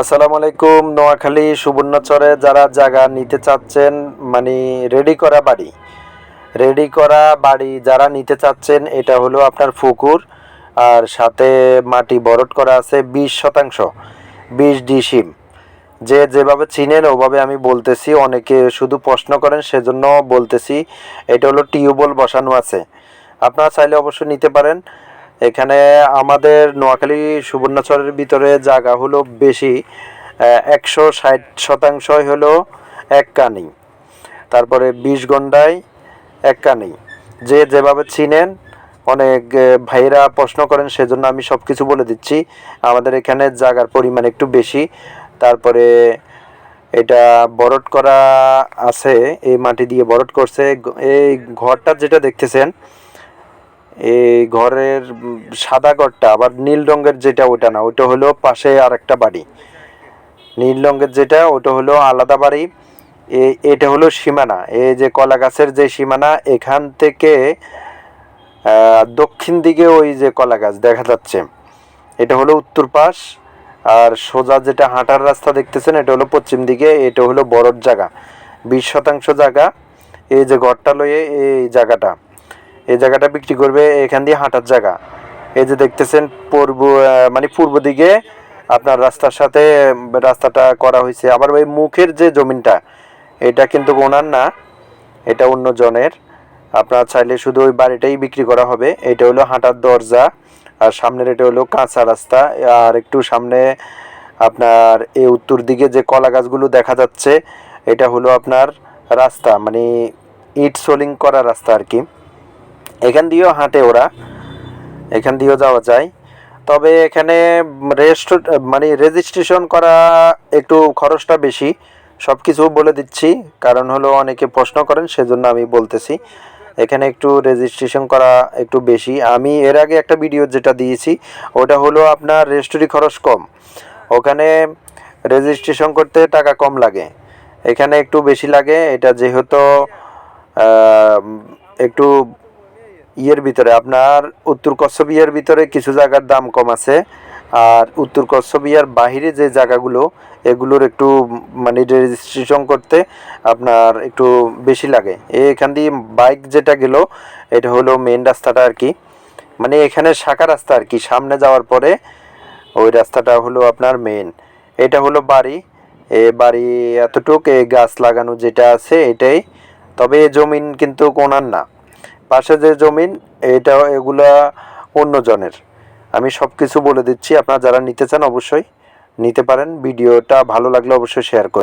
আসসালামু আলাইকুম, নোয়াখালী সুবর্ণচরে যারা জায়গা নিতে চাচ্ছেন মানে রেডি করা বাড়ি। রেডি করা বাড়ি যারা নিতে চাচ্ছেন, এটা হলো আপনার পুকুর আর সাথে মাটি বরট করা আছে বিশ শতাংশ, বিশ ডিসিম যে যেভাবে চিনেন, ওভাবে আমি বলতেছি, অনেকে শুধু প্রশ্ন করেন, সেজন্য বলতেছি, এটা হলো টিউবওয়েল বসানো আছে। আপনারা চাইলে অবশ্যই নিতে পারেন। এখানে আমাদের নোয়াখালী সুবর্ণচরের ভিতরে জায়গা হলো বেশি একশো ষাট শতাংশই হলো এক কানি। তারপরে বিশ গন্ডায় এক কানি। যে যেভাবে চিনেন, অনেক ভাইরা প্রশ্ন করেন, সেজন্য আমি সব কিছু বলে দিচ্ছি। আমাদের এখানে জায়গার পরিমাণ একটু বেশি। তারপরে এটা বরট করা আছে, এই মাটি দিয়ে বরট করছে। এই ঘরটা যেটা দেখতেছেন এই ঘরের সাদা ঘরটা, আবার নীল রঙের যেটা ওটা না, ওটা হলো পাশে আর একটা বাড়ি। নীল রঙের যেটা, ওটা হলো আলাদা বাড়ি। এটা হলো সীমানা। এই যে কলা গাছের যে সীমানা, এখান থেকে দক্ষিণ দিকে ওই যে কলা গাছ দেখা যাচ্ছে। এটা হলো উত্তর পাশ, আর সোজা যেটা হাঁটার রাস্তা দেখতেছেন, এটা হলো পশ্চিম দিকে, এটা হলো বড়র জায়গা, বিশ শতাংশ জায়গা। এই যে ঘরটা লয়ে এই জায়গাটা। এই জায়গাটা বিক্রি করবে, এখান দিয়ে হাঁটার জায়গা। এই যে দেখতেছেন, পূর্ব মানে পূর্ব দিকে আপনার রাস্তার সাথে রাস্তাটা করা হয়েছে। আবার ওই মুখের যে জমিনটা, এটা কিন্তু ওনার না, এটা অন্য জনের। আপনার চাইলে শুধু ওই বাড়িটাই বিক্রি করা হবে। এটা হলো হাঁটার দরজা, আর সামনের এটা হলো কাঁচা রাস্তা। আর একটু সামনে আপনার এই উত্তর দিকে যে কলা গাছগুলো দেখা যাচ্ছে, এটা হলো আপনার রাস্তা মানে ইট সোলিং করা রাস্তা আর কি। এখান দিয়েও হাঁটে ওরা। এখান দিয়েও যাওয়া যায়। তবে এখানে রেস্ট মানে রেজিস্ট্রেশন করা একটু খরচটা বেশি। সব কিছু বলে দিচ্ছি। কারণ হলো অনেকে প্রশ্ন করেন, সেজন্য আমি বলতেছি। এখানে একটু রেজিস্ট্রেশন করা একটু বেশি। আমি এর আগে একটা ভিডিও যেটা দিয়েছি, ওটা হলো আপনার রেজিস্ট্রি খরচ কম। ওখানে রেজিস্ট্রেশন করতে টাকা কম লাগে। এখানে একটু বেশি লাগে। এটা যেহেতু একটু ইয়ের ভিতরে, আপনার উত্তর কচ্ছবিয়ার ভিতরে কিছু জায়গার দাম কম আছে। আর উত্তর কচ্ছবিয়ার বাহিরে যে জায়গাগুলো, এগুলোর একটু মানে রেজিস্ট্রেশন করতে আপনার একটু বেশি লাগে। এখান দিয়ে বাইক যেটা গেল, এটা হলো মেন রাস্তাটা আর কি। মানে এখানে শাখা রাস্তা আর কি, সামনে যাওয়ার পরে ওই রাস্তাটা হলো আপনার মেন এটা হলো বাড়ি। এ বাড়ি এতটুক এই গাছ লাগানো যেটা আছে, এটাই। তবে জমিন কিন্তু কোনার না। পাশে যে জমিন, এটা এগুলা অন্য জনের। আমি সব কিছু বলে দিচ্ছি, আপনারা যারা নিতে চান অবশ্যই নিতে পারেন। ভিডিওটা ভালো লাগলে অবশ্যই শেয়ার করুন